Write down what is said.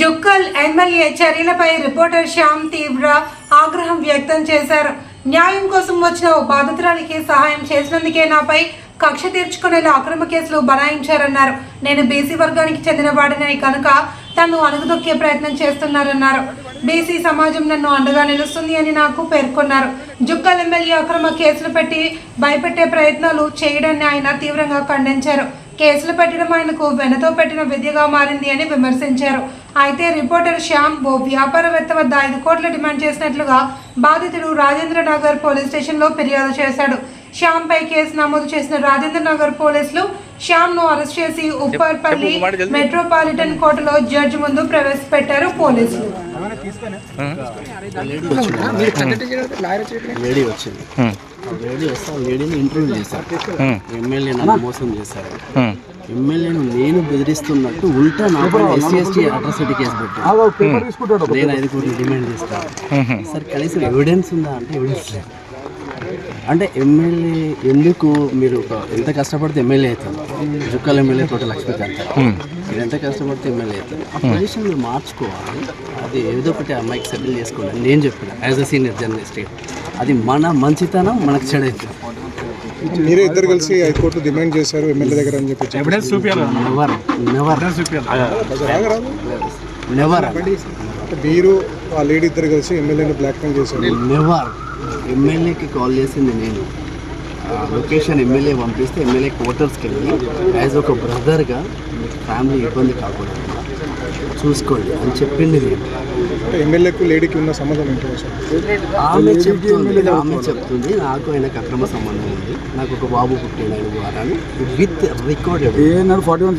Jukkal MLA చర్యలపై reporter Shyam తీవ్ర ఆగ్రహం వ్యక్తం చేశారు. న్యాయం కోసం వచ్చిన ఓ బాధితురాలికి సహాయం చేసినందుకే నాపై కక్ష తీర్చుకునేలా అక్రమ కేసులు బనాయించారన్నారు. నేను బీసీ వర్గానికి చెందిన వాడిని కనుక తను అణగదొక్కే ప్రయత్నం చేస్తున్నారన్నారు. బీసీ సమాజం నన్ను అండగా నిలుస్తుంది అని నాకు పేర్కొన్నారు. జుక్కల్ ఎమ్మెల్యే అక్రమ కేసులు పెట్టి భయపెట్టే ప్రయత్నాలు చేయడాన్ని ఆయన తీవ్రంగా ఖండించారు. కేసులు పెట్టడం ఆయనకు వెనతో పెట్టిన విద్యగా మారింది అని విమర్శించారు. అయితే రిపోర్టర్ శ్యామ్ ఓ వ్యాపారవేత్త వద్ద ఐదు కోట్లు డిమాండ్ చేసినట్లుగా బాధితుడు రాజేంద్ర నగర్ పోలీస్ స్టేషన్లో ఫిర్యాదు చేశాడు. శ్యామ్పై కేసు నమోదు చేసిన రాజేంద్ర నగర్ పోలీసులు శ్యామ్ను అరెస్ట్ చేసి ఉప్పర్పల్లి మెట్రోపాలిటన్ కోర్టులో జడ్జి ముందు ప్రవేశపెట్టారు పోలీసులు. లేడీ వచ్చింది ఆ లేడీ వస్తే ఆ లేడీని ఇంటర్వ్యూ చేశారు ఎమ్మెల్యే నన్ను మోసం చేశారు ఎమ్మెల్యేను నేను బెదిరిస్తున్నట్టు ఉల్టా నా పైన ఎస్సీ ఎస్టీ అట్రాసిటీ కేసు పెట్టారు నేను ఐదు కోట్లు డిమాండ్ చేస్తాను సార్ కనీసం ఎవిడెన్స్ ఉందా అంటే ఎవిడెన్స్ లేదు. అంటే ఎమ్మెల్యే ఎందుకు మీరు ఎంత కష్టపడితే ఎమ్మెల్యే అవుతారు? జుక్కల్ ఎమ్మెల్యే తోట లక్ష్మీకాంత్ మీరు ఎంత కష్టపడితే ఎమ్మెల్యే అవుతారు? ఆ పొజిషన్ మీరు మార్చుకోవాలి. అది ఏదో ఒకటి ఆ అమ్మాయికి సెటిల్ చేసుకోండి అని నేను చెప్పిన. యాజ్ అ సీనియర్ జర్నలిస్ట్ అది మన మంచితనం మనకు చెడైతుంది మీరే ఇద్దరు కలిసి హైకోర్టు డిమాండ్ చేశారు ఎమ్మెల్యే దగ్గర అని చెప్పి ఎవిడెన్స్ చూపించాలి నెవర్ నెవర్ నెవర్ మీరు ఆ లేడీ ఇద్దరు కలిసి ఎమ్మెల్యేని బ్లాక్మెయిల్ చేశారు. నెవర్ ఎమ్మెల్యేకి కాల్ చేసింది నేను. ఆ లొకేషన్ ఎమ్మెల్యే పంపిస్తే ఎమ్మెల్యే క్వార్టర్స్కి వెళ్ళి యాజ్ ఒక బ్రదర్గా ఫ్యామిలీ ఇబ్బంది కాకుండా చూసుకోండి అని చెప్పింది నేను. ఎమ్మెల్యేకు లేడీకి ఉన్న సంబంధం ఏంటో ఆమె చెప్తుంది ఆమె చెప్తుంది నాకు ఆయనకు అక్రమ సంబంధం ఉంది. నాకు ఒక బాబు పుట్టిన ఆయన వారాన్ని విత్ రికార్డెడ్ ఫార్టీ వన్